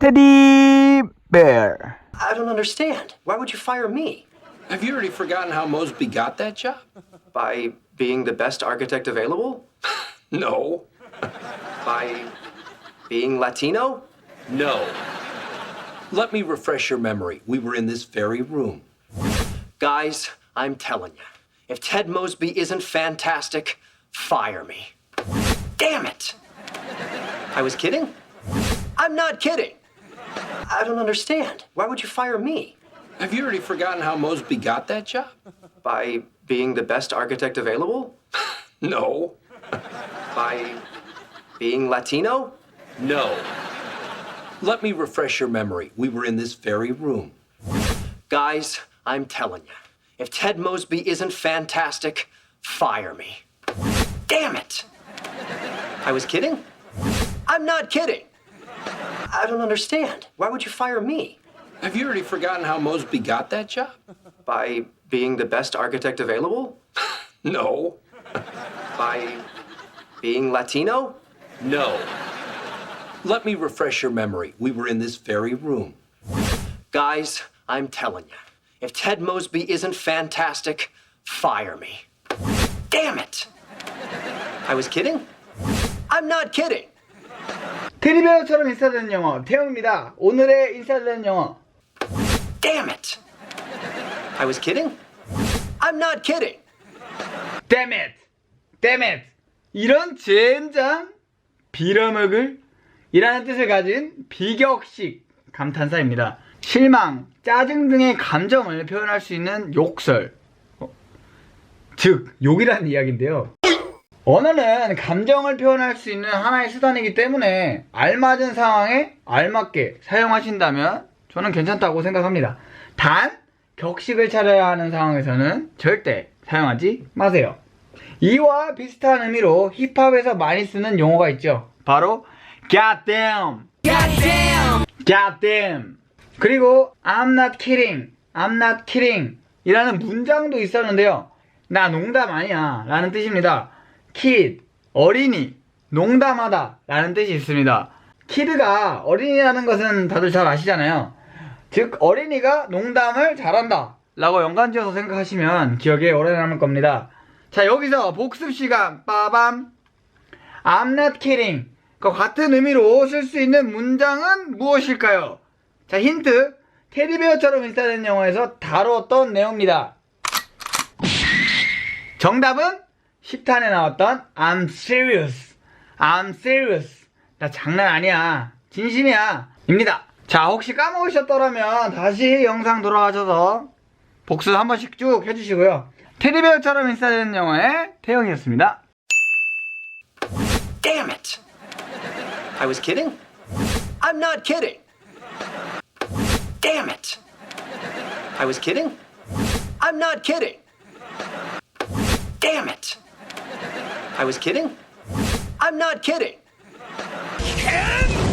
Teddy Bear. I don't understand. Why would you fire me? Have you already forgotten how Mosby got that job? By being the best architect available? no. By being Latino? No. Let me refresh your memory. We were in this very room. Guys, I'm telling you, if Ted Mosby isn't fantastic, fire me. Damn it! I was kidding? I'm not kidding. I don't understand. Why would you fire me? Have you already forgotten how Mosby got that job? By being the best architect available? No. By being Latino? No. Let me refresh your memory. We were in this very room. Guys, I'm telling you, if Ted Mosby isn't fantastic, fire me. Damn it! I was kidding? I'm not kidding. I don't understand. Why would you fire me? Have you already forgotten how Mosby got that job? By being the best architect available? No. By being Latino? No. Let me refresh your memory. We were in this very room. Guys, I'm telling you, if Ted Mosby isn't fantastic, fire me. Damn it! I was kidding? I'm not kidding. 테디 베어처럼 인사되는 영어 태영입니다. 오늘의 인사되는 영어 Damn it! I was kidding? I'm not kidding. damn it, damn it. 이런 젠장 빌어먹을 이라는 뜻을 가진 비격식 감탄사입니다. 실망, 짜증 등의 감정을 표현할 수 있는 욕설. 어, 즉, 욕이라는 이야기인데요. 언어는 감정을 표현할 수 있는 하나의 수단이기 때문에 알맞은 상황에 알맞게 사용하신다면 저는 괜찮다고 생각합니다. 단, 격식을 차려야 하는 상황에서는 절대 사용하지 마세요. 이와 비슷한 의미로 힙합에서 많이 쓰는 용어가 있죠. 바로 goddamn, goddamn, goddamn. 그리고 I'm not kidding, I'm not kidding 이라는 문장도 있었는데요. 나 농담 아니야 라는 뜻입니다. Kid, 어린이, 농담하다 라는 뜻이 있습니다. kid가 어린이라는 것은 다들 잘 아시잖아요. 즉 어린이가 농담을 잘한다 라고 연관지어서 생각하시면 기억에 오래 남을 겁니다. 자 여기서 복습 시간 빠밤 I'm not kidding 그 같은 의미로 쓸 수 있는 문장은 무엇일까요? 자 힌트 테디베어처럼 인사된 영화에서 다루었던 내용입니다. 정답은 10탄에 나왔던 I'm serious I'm serious 나 장난 아니야 진심이야 입니다 자 혹시 까먹으셨더라면 다시 영상 돌아가셔서 복수 한 번씩 쭉 해주시고요 테디베어처럼 인사되는 영화의 태영이었습니다 Damn it! I was kidding? I'm not kidding. Damn it! I was kidding? I'm not kidding. Damn it! I was kidding? I'm not kidding. Ken!